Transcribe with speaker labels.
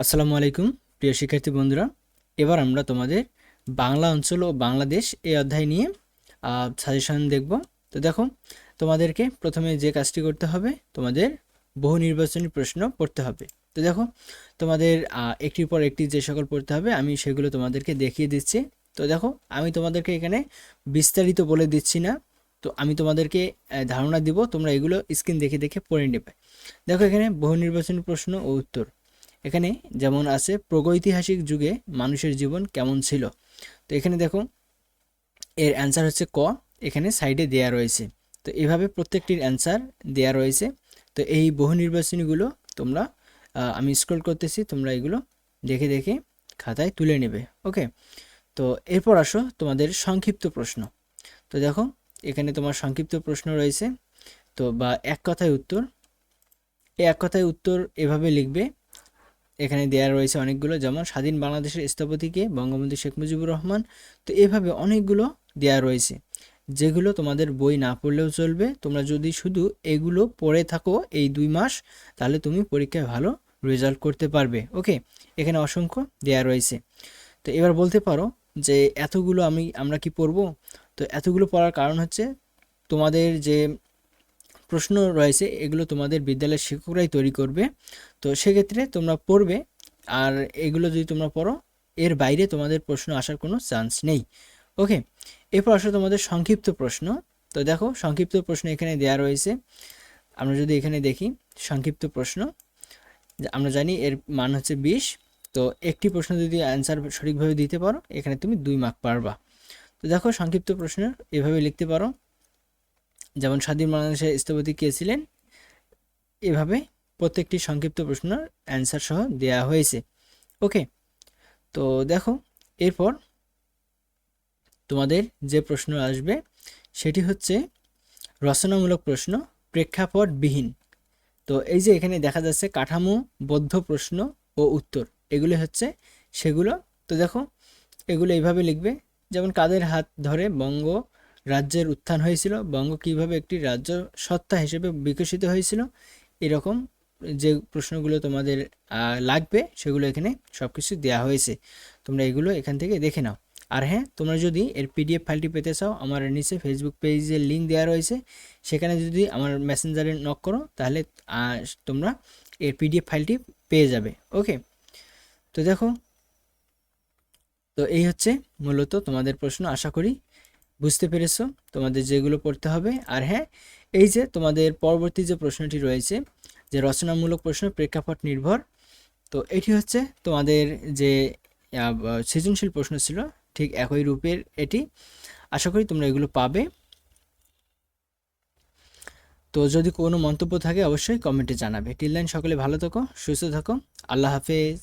Speaker 1: আসসালামু আলাইকুম, প্রিয় শিক্ষার্থী বন্ধুরা। এবার আমরা তোমাদের বাংলা অঞ্চল ও বাংলাদেশ এই অধ্যায় নিয়ে সাজেশন দেখব। তো দেখো, তোমাদেরকে প্রথমে যে কাজটি করতে হবে, তোমাদের বহু নির্বাচনী প্রশ্ন পড়তে হবে। তো দেখো, তোমাদের একটির পর একটি যে সকল পড়তে হবে, আমি সেগুলো তোমাদেরকে দেখিয়ে দিচ্ছি। তো দেখো, আমি তোমাদেরকে এখানে বিস্তারিত বলে দিচ্ছি না। তো আমি তোমাদেরকে ধারণা দিব, তোমরা এগুলো স্ক্রিন দেখে দেখে পড়ে নেবে। দেখো এখানে বহু নির্বাচনী প্রশ্ন ও উত্তর। এখানে যেমন আছে, প্রগৈতিহাসিক যুগে মানুষের জীবন কেমন ছিল? তো এখানে দেখো, এর অ্যান্সার হচ্ছে ক, এখানে সাইডে দেয়া রয়েছে। তো এভাবে প্রত্যেকটির অ্যান্সার দেয়া রয়েছে। তো এই বহু নির্বাচনীগুলো তোমরা আমি স্ক্রল করতেছি, তোমরা এগুলো দেখে দেখে খাতায় তুলে নেবে ওকে তো এরপর আসো তোমাদের সংক্ষিপ্ত প্রশ্ন। তো দেখো, এখানে তোমার সংক্ষিপ্ত প্রশ্ন রয়েছে। তো বা এক কথায় উত্তর এক কথায় উত্তর এভাবে লিখবে এখানে দেয়া রয়েছে অনেকগুলো, যেমন স্বাধীন বাংলাদেশের স্থপতিকে বঙ্গবন্ধু শেখ মুজিবুর রহমান। তো এভাবে অনেকগুলো দেয়া রয়েছে, যেগুলো তোমাদের বই না পড়লেও চলবে। তোমরা যদি শুধু এগুলো পড়ে থাকো এই দুই মাস, তাহলে তুমি পরীক্ষায় ভালো রেজাল্ট করতে পারবে। ওকে? এখানে অসংখ্য দেয়া রয়েছে। তো এবার বলতে পারো যে এতগুলো আমি, আমরা কি পড়ব? তো এতগুলো পড়ার কারণ হচ্ছে তোমাদের যে প্রশ্ন রয়েছে, এগুলো তোমাদের বিদ্যালয়ের শিক্ষকরাই তৈরি করবে। তো সেক্ষেত্রে তোমরা পড়বে, আর এগুলো যদি তোমরা পড়ো, এর বাইরে তোমাদের প্রশ্ন আসার কোনো চান্স নেই। ওকে এরপর আসলে তোমাদের সংক্ষিপ্ত প্রশ্ন। তো দেখো, সংক্ষিপ্ত প্রশ্ন এখানে দেয়া রয়েছে। আমরা যদি এখানে দেখি, সংক্ষিপ্ত প্রশ্ন। আমরা জানি এর মান হচ্ছে বিশ। তো একটি প্রশ্ন যদি অ্যান্সার সঠিকভাবে দিতে পারো, এখানে তুমি দুই মার্ক পারবা। তো দেখো, সংক্ষিপ্ত প্রশ্ন এভাবে লিখতে পারো। যেমন স্বাধীন বাংলাদেশের স্থপতি কে ছিলেন? এভাবে প্রত্যেকটি সংক্ষিপ্ত প্রশ্নের অ্যান্সার সহ দেয়া হয়েছে। ওকে তো দেখো, এরপর তোমাদের যে প্রশ্ন আসবে, সেটি হচ্ছে রচনামূলক প্রশ্ন প্রেক্ষাপটবিহীন। তো এই যে এখানে দেখা যাচ্ছে কাঠামো কাঠামোবদ্ধ প্রশ্ন ও উত্তর, এগুলি হচ্ছে সেগুলো। তো দেখো, এগুলো এইভাবে লিখবে, যেমন কাদের হাত ধরে বঙ্গ রাজ্যের উত্থান হয়েছিল, বঙ্গ কীভাবে একটি রাজ্য সত্তা হিসেবে বিকশিত হয়েছিল, এরকম যে প্রশ্নগুলো তোমাদের লাগবে, সেগুলো এখানে সব কিছু দেওয়া হয়েছে। তোমরা এগুলো এখান থেকে দেখে নাও। আর হ্যাঁ তোমরা যদি এর পিডিএফ ফাইলটি পেতে চাও, আমার নিচে ফেসবুক পেজের লিঙ্ক দেওয়া রয়েছে। সেখানে যদি আমার মেসেঞ্জারে নক করো, তাহলে তোমরা এর পিডিএফ ফাইলটি পেয়ে যাবে। ওকে? তো দেখো, তো এই হচ্ছে মূলত তোমাদের প্রশ্ন, আশা করি বুঝতে পেরেছ? তোমাদের যেগুলো পড়তে হবে। আর হ্যাঁ এই যে তোমাদের পরবর্তী যে প্রশ্নটি রয়েছে, যে রচনামূলক প্রশ্ন, প্রেক্ষাপট নির্ভর, তো এটি হচ্ছে তোমাদের যে সৃজনশীল প্রশ্ন ছিল, ঠিক একই রূপের এটি। আশা করি তোমরা এগুলো পাবে। তো যদি কোনো মন্তব্য থাকে, অবশ্যই কমেন্টে জানাবে। টিল সকলে ভালো থাকো, সুস্থ থাকো। আল্লাহ হাফেজ।